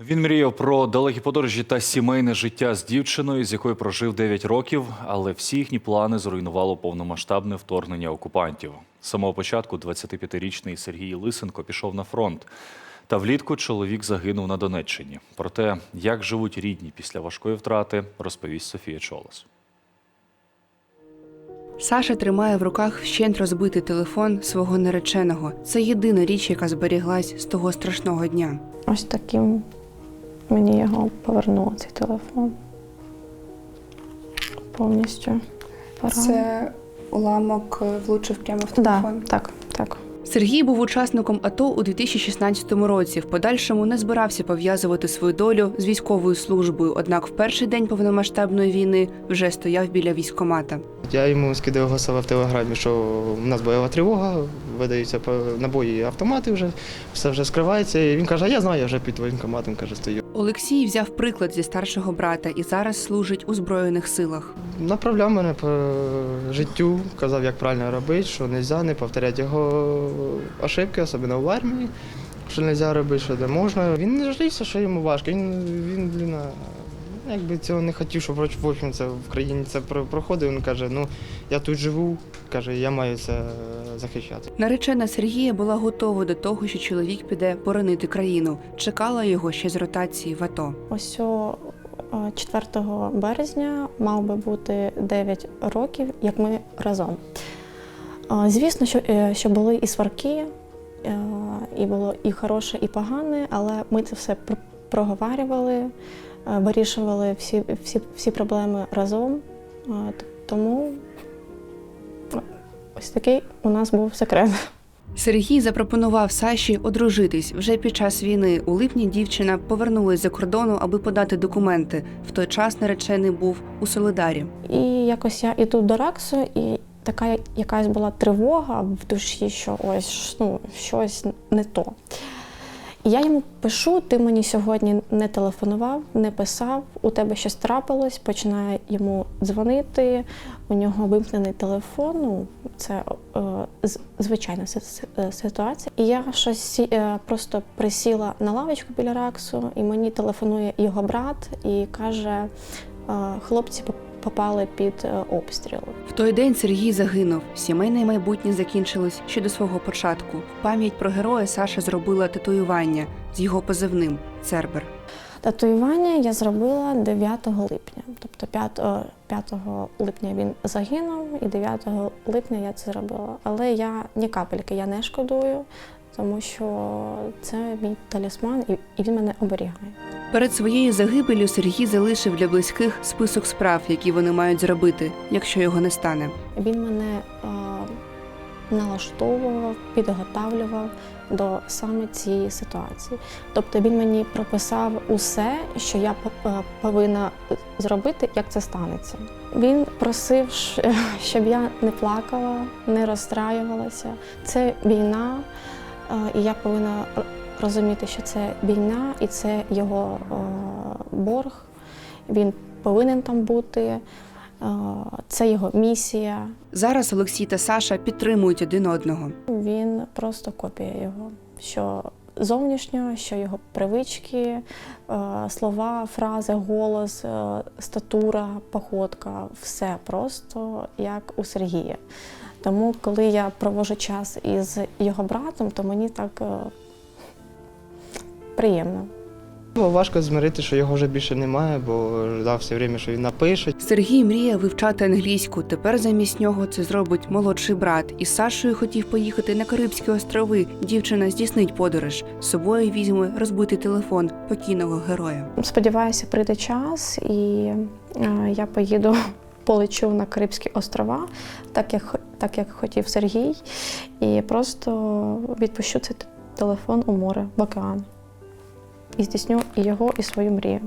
Він мріяв про далекі подорожі та сімейне життя з дівчиною, з якою прожив 9 років, але всі їхні плани зруйнувало повномасштабне вторгнення окупантів. З самого початку 25-річний Сергій Лисенко пішов на фронт. Та влітку чоловік загинув на Донеччині. Про те, як живуть рідні після важкої втрати, розповість Софія Чолос. Саша тримає в руках вщент розбитий телефон свого нареченого. Це єдина річ, яка зберіглась з того страшного дня. Ось таким мені його повернуло цей телефон. Повністю. Це уламок влучив прямо в да, телефон. так, так. Сергій був учасником АТО у 2016 році. В подальшому не збирався пов'язувати свою долю з військовою службою. Однак в перший день повномасштабної війни вже стояв біля військкомата. Я йому скидав голосове в телеграмі, що в нас бойова тривога, видаються по- набої автомати вже, все вже скривається. І він каже, а я знаю, я вже під воєнкоматом каже, стою. Олексій взяв приклад зі старшого брата і зараз служить у збройних силах. Направляв мене по життю, казав, як правильно робити, що не можна не повторяти його ошибки, особливо в армії, що не можна робити, що не можна. Він не жалівся, що йому важко. Він, він блін, якби цього не хотів, щоб в общем, це в країні це про- проходив. Він каже, ну я тут живу, каже, я маю це захищати. Наречена Сергія була готова до того, що чоловік піде боронити країну. Чекала його ще з ротації в АТО. Ось о, е, 4 березня мав би бути 9 років, як ми разом. Звісно, що, е, що були і сварки, е, і було і хороше, і погане, але ми це все проговарювали, е, вирішували всі, всі, всі проблеми разом. Тому ось такий у нас був секрет. Сергій запропонував Саші одружитись вже під час війни. У липні дівчина повернулась за кордону, аби подати документи. В той час наречений був у Солидарі. І якось я іду до Раксу, і така якась була тривога в душі, що ось ну, щось не то. Я йому пишу: ти мені сьогодні не телефонував, не писав, у тебе щось трапилось, починаю йому дзвонити, у нього вимкнений телефон. Ну, це е, звичайна е, ситуація. І я щось е, просто присіла на лавочку біля Рексу, і мені телефонує його брат і каже: е, хлопці попали під е, обстріл. В той день Сергій загинув. Сімейне майбутнє закінчилось ще до свого початку. В пам'ять про героя Саша зробила татуювання з його позивним Цербер. Татуювання я зробила 9 липня. Тобто 5, е, 5 липня він загинув, і 9 липня я це зробила. Але я ні капельки я не шкодую, тому що це мій талісман, і, він мене оберігає. Перед своєю загибелю Сергій залишив для близьких список справ, які вони мають зробити, якщо його не стане. Він мене е, налаштовував, підготавлював до саме цієї ситуації. Тобто він мені прописав усе, що я е, повинна зробити, як це станеться. Він просив, щоб я не плакала, не розстраювалася. Це війна, і я повинна розуміти, що це війна і це його борг. Він повинен там бути. Це його місія. Зараз Олексій та Саша підтримують один одного. Він просто копія його. Що зовнішнього, що його привички, слова, фрази, голос, статура, походка все просто як у Сергія. Тому, коли я провожу час із його братом, то мені так е, приємно. Було важко змирити, що його вже більше немає, бо ждав все время, що він напише. Сергій мріє вивчати англійську. Тепер замість нього це зробить молодший брат. Із Сашою хотів поїхати на Карибські острови. Дівчина здійснить подорож. З собою візьме розбитий телефон покійного героя. Сподіваюся, прийде час, і е, я поїду, полечу на Карибські острова, так як, так як хотів Сергій, і просто відпущу цей телефон у море, в океан. І здійсню і його, і свою мрію.